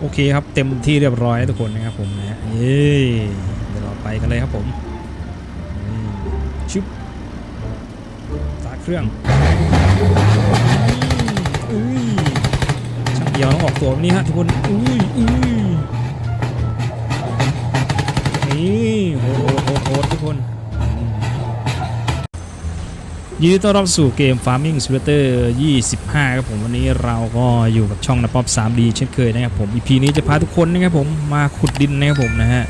โอเคครับเต็มที่เรียบร้อยทุกคนนะครับผมนะฮะเย้เดี๋ยวเราไปกันเลยครับผมชิบสตาเครื่องอุ้ยช่างเดียวต้องออกตัวนี้ฮะทุกคนอุ้ยอุ้ยนี่โหโหโหดโหดทุกคน ยินดีต้อนรับสู่เกม Farming Simulator 25 ครับผมวันนี้เราก็อยู่กับช่องนะป๊อป 3D เช่นเคยนะครับผม EP นี้จะพาทุกคนนะครับผมมาขุดดินนะครับผมนะฮะ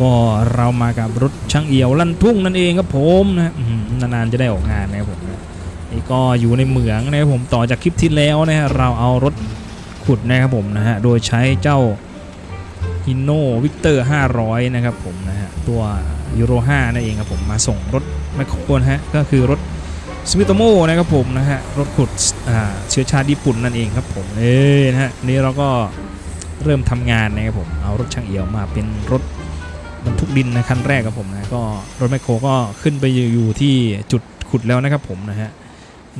ก็เรามากับรถช่างเอี่ยวลั่นทุ่งนั่นเองครับผมนะนานๆจะได้ออกงานนะครับผมนี่ก็อยู่ในเหมืองนะครับผมต่อจากคลิปที่แล้วนะฮะเราเอารถขุดนะครับผมนะฮะโดยใช้เจ้าฮิโนวิกเตอร์500 นะครับผมนะฮะตัวยูโร5นั่นเองครับผมมาส่งรถแมคโครนะฮะก็คือรถ สมิโตโมนะครับผมนะฮะรถขุดอ่าเชื้อชาติญี่ปุ่นนั่นเองครับผมเอ้ยนะฮะนี่เราก็เริ่มทำงานนะครับผมเอารถช่างเอี่ยวมาเป็นรถบรรทุกดินนะคันแรกครับผมนะก็รถแมคโครก็ขึ้นไปอยู่ที่จุดขุดแล้วนะครับผมนะฮะ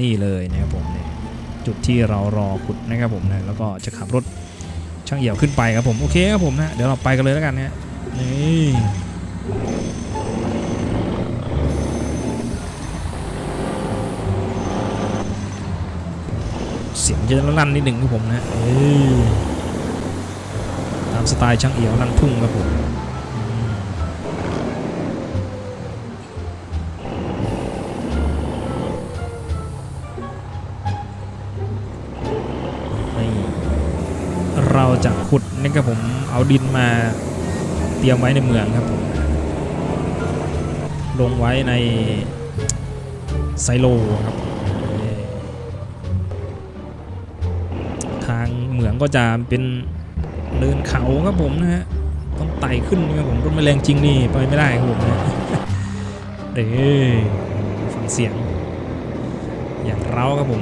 นี่เลยนะครับผมนี่จุดที่เรารอขุดนะครับผมนะแล้วก็จะขับรถช่างเหี่ยวขึ้นไปครับผมโอเคครับผมนะเดี๋ยวเราไปกันเลยแล้วกันนะนี่ เสียงจะลั่นนิดหนึ่งครับผมนะเอ้ยตามสไตล์ช่างเอียวลั่นทุ่งครับผมนี่เราจะขุดนี่ครับผมเอาดินมาเตรียมไว้ในเมืองครับผมลงไว้ในไซโลครับ ก็จะเป็นเดินเขาครับผมนะฮะต้องไต่ขึ้นนะครับผมรถไม่แรงจริงนี่ไปไม่ได้ครับผมนะเด้ฟังเสียง อย่างเราครับผม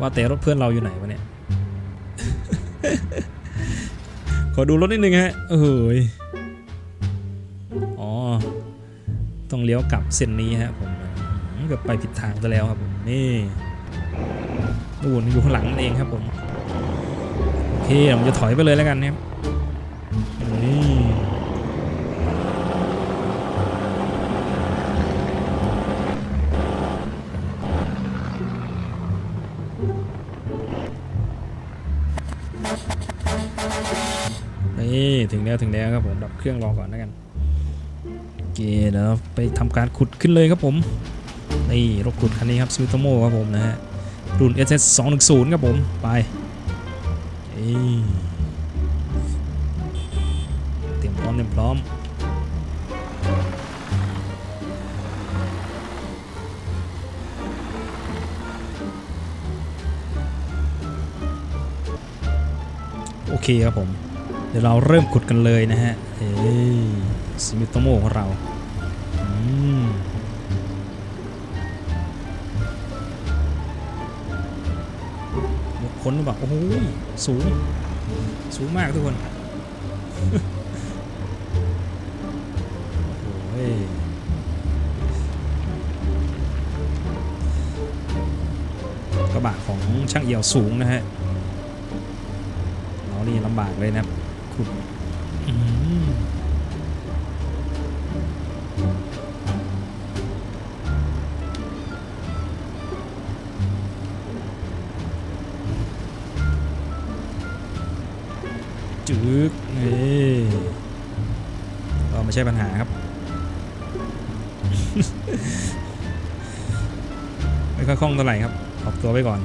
ว่าแต่รถเพื่อนเราอยู่ไหนวะเนี่ย ขอดูรถนิดนึงฮะ โอ้ย ต้องเลี้ยวกลับเส้นนี้ฮะผมอืมเกือบไปผิดทางซะแล้วครับผมนี่นู่นอยู่ข้างหลังนั่นเองครับผมโอเคผมจะถอยไปเลยแล้วกันนะครับนี่นี่ถึงแล้วถึงแล้วครับผมดับเครื่องรอก่อนแล้วกัน เคเดี๋ยวไปทำการขุดขึ้นเลยครับผมนี่รถขุดคันนี้ครับซูโตโมครับผมนะฮะรุ่น SS 2 1 0ครับผมไปเอ้ยเตรียมพร้อมเตรียมพร้อมโอเคครับผม เดี๋ยวเราเริ่มขุดกันเลยนะฮะเอ้ ยสมิโตโมของเราคนหรือเปล่าโอ้โหสูง สูงมากทุกคนโอ้ยกระบะของช่างเอี่ยวสูงนะฮะเรานี่ลำบากเลยนะครับขุด จึกเอ้ยก็ไม่ใช่ปัญหาครับไม่ค่อยคล่องเท่าไหร่ครับออกตัวไว้ก่อน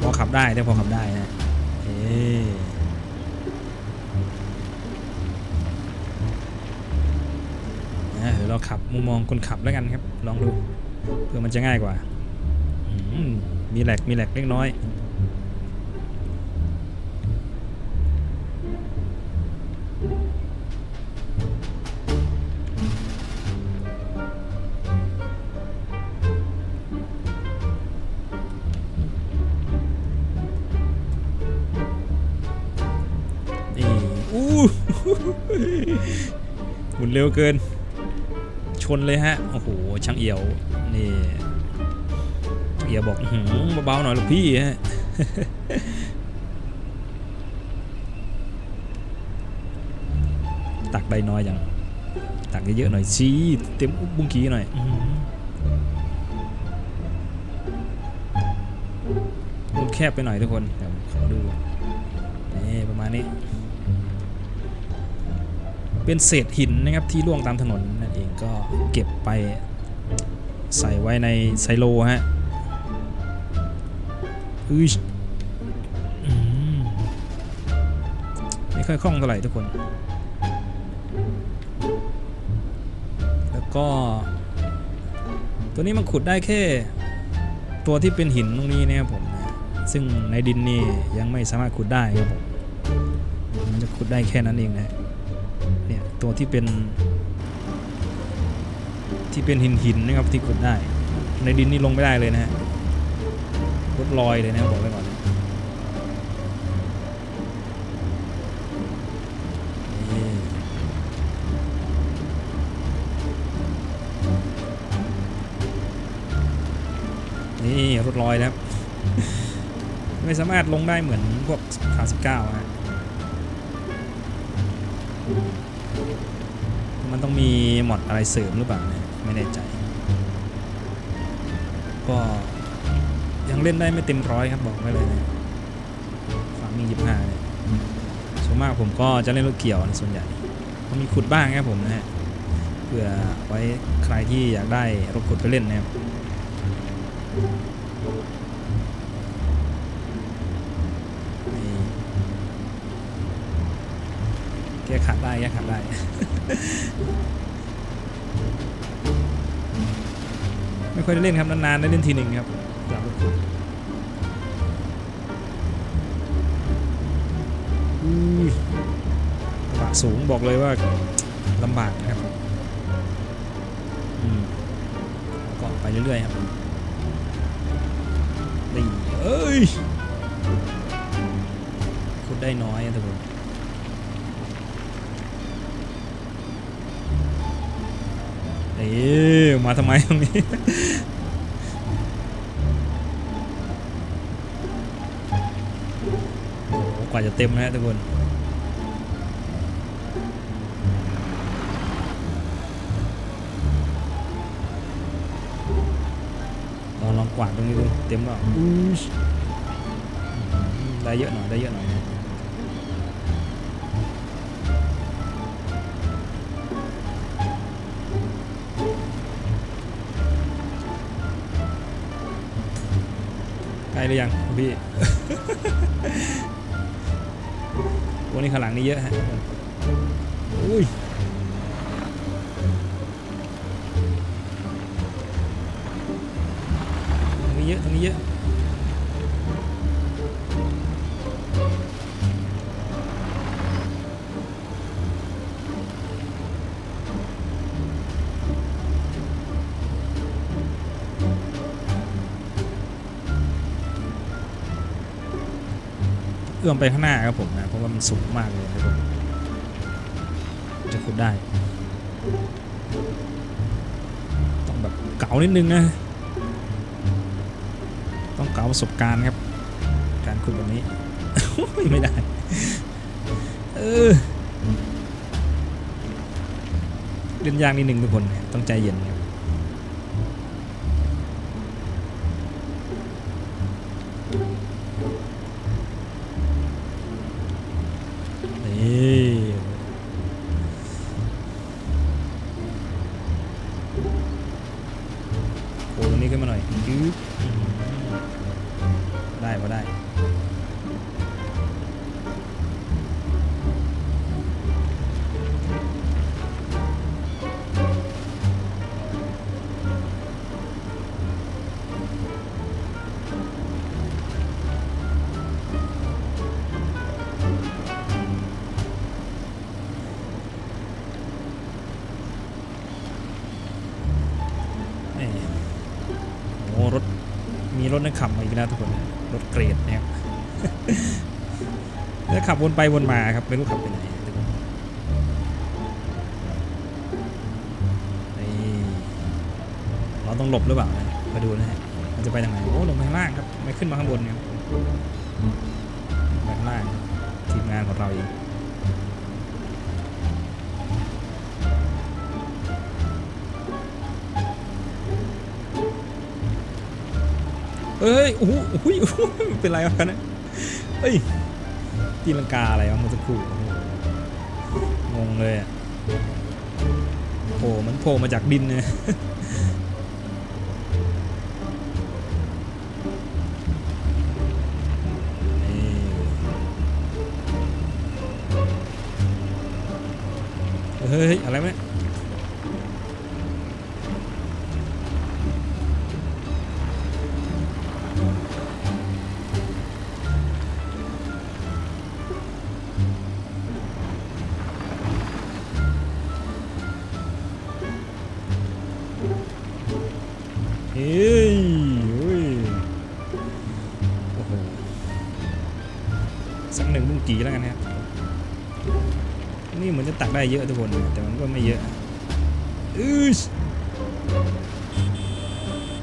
พอขับได้ได้พอขับได้นะเอ๊นะเดี๋ยวเราขับมุมมองคนขับแล้วกันครับ ลองดู เพื่อมันจะง่ายกว่ามมีแหลกมีแหลกเล็กน้อย หมุนเร็วเกิน ชนเลยฮะ โอ้โห ช่างเอี่ยว นี่เอี่ยวบอกหือเบาๆหน่อยลูกพี่ฮะตักได้น้อยยังตักเยอะๆหน่อยสิเต็มบุ้งกี้หน่อยอื้อหือมันแคบไปหน่อยทุกคนเดี๋ยวขอดูนี่ประมาณนี้ เป็นเศษหินนะครับที่ล่วงตามถนนนั่นเองก็เก็บไปใส่ไว้ในไซโลฮะอุ้ยอืมไม่ค่อยคล่องเท่าไหร่ทุกคน แล้วก็ ตัวนี้มันขุดได้แค่ ตัวที่เป็นหินตรงนี้นะครับผมซึ่งในดินนี่ยังไม่สามารถขุดได้ครับผมมันจะขุดได้แค่นั้นเองนะ ตัวที่เป็น ที่เป็นหินหินนะครับที่ขุดได้ ในดินนี่ลงไม่ได้เลยนะฮะรถลอยเลยนะบอกไว้ก่อนนี่รถลอยนะครับ ไม่สามารถลงได้เหมือนพวก39ฮะมัน ต้องมีหมอดอะไรเสริมหรือเปล่าเนี่ยไม่แน่ใจ ก็ยังเล่นได้ไม่เต็มร้อยครับบอกไว้เลยนะฟาร์มิงยี่ห้าเนี่ยส่วนมากผมก็จะเล่นรถเกี่ยวนะส่วนใหญ่ก็มีขุดบ้างครับผมนะฮะเพื่อไว้ใครที่อยากได้รถขุดไปเล่นนะครับนี่แก้ขัดได้แก้ขัดได้ไม่ค่อยได้เล่นครับนานๆได้เล่นทีหนึ่งครับสำหรับรถขุดอุ้ยกระบะสูงบอกเลยว่าลำบากนะครับอืมก็ไปเรื่อยๆครับนี่เอ้ยขุดได้น้อยนะทุกคน เอ๊ะมาทำไมตรงนี้โอ้กว่าจะเต็มนะฮะทุกคนลองลองกวาดตรงนี้ดูเต็มแล้วอู้ยได้เยอะหน่อยได้เยอะหน่อย หรือยังพี่วันนี้ข้างหลังนี่เยอะฮะอุ้ยตรงนี้เยอะตรงนี้เยอะ เอื้อมไปข้างหน้าครับผมนะเพราะว่ามันสูงมากเลยนะครับผมจะขุดได้ ต้องแบบเก๋านิดนึงนะ ต้องเก๋าประสบการณ์ครับ การขุดแบบนี้ ไม่ได้ เออเล่นยากนิดนึงทุกคน ต้องใจเย็นครับ มีรถนักขับมาอีกแล้วทุกคนรถเกรดเนี่ยแล้วขับวนไปวนมาครับไม่รู้ขับไปไหนเราต้องหลบหรือเปล่านะมาดูนะฮะมันจะไปทางไหนโอ้ลงไปข้างล่างครับไม่ขึ้นมาข้างบนเนี่ยไปข้างล่างทีมงานของเราเอง เอ้ยโอ้โหโอ้โหเป็นไรวะเนี่ยเฮ้ยตีลังกาอะไรวะมื่อสักครู่งงเลยอะโผล่มันโผล่มาจากดินเนี่ยเฮ้ย อะไรไหม เฮ้ยเฮ้ยโอ้โหสักหนึ่งบุ้งกีแล้วกันนะครับ นี่เหมือนจะตักได้เยอะทุกคน แต่มันก็ไม่เยอะอือ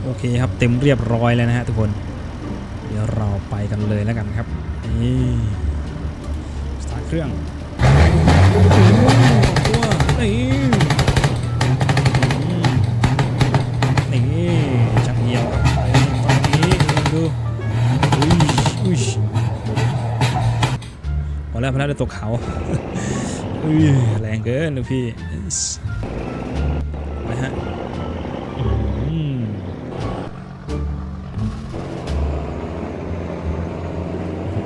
โอเคครับเต็มเรียบร้อยแล้วนะฮะทุกคน เดี๋ยวเราไปกันเลยแล้วกันครับนี่สตาร์ทเครื่อง แล้วพอแล้วเดี๋ยวตกเขาอุ้ยแรงเกินลูกพี่ไปฮะม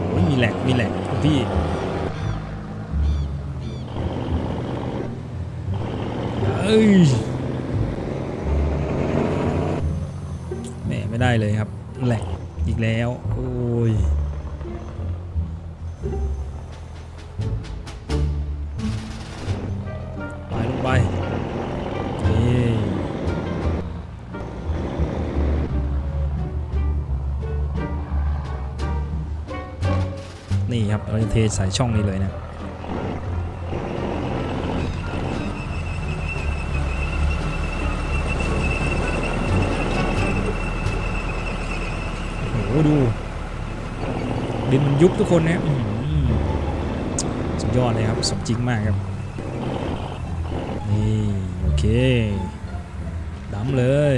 โอ้ยมีแหลกมีแหลกลูกพี่เอ้ยแหมไม่ได้เลยครับแหลกอีกแล้ว โอ้ย เราจะเทใส่ช่องนี้เลยนะโอ้โหดู ดินมันยุบทุกคนนะอือสุดยอดเลยครับ สมจริงมากครับ นี่ โอเคดำเลย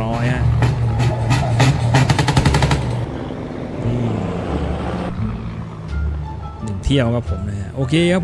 ร้อยฮะนี่หนึ่งเที่ยวครับผมนะฮะโอเคครับผม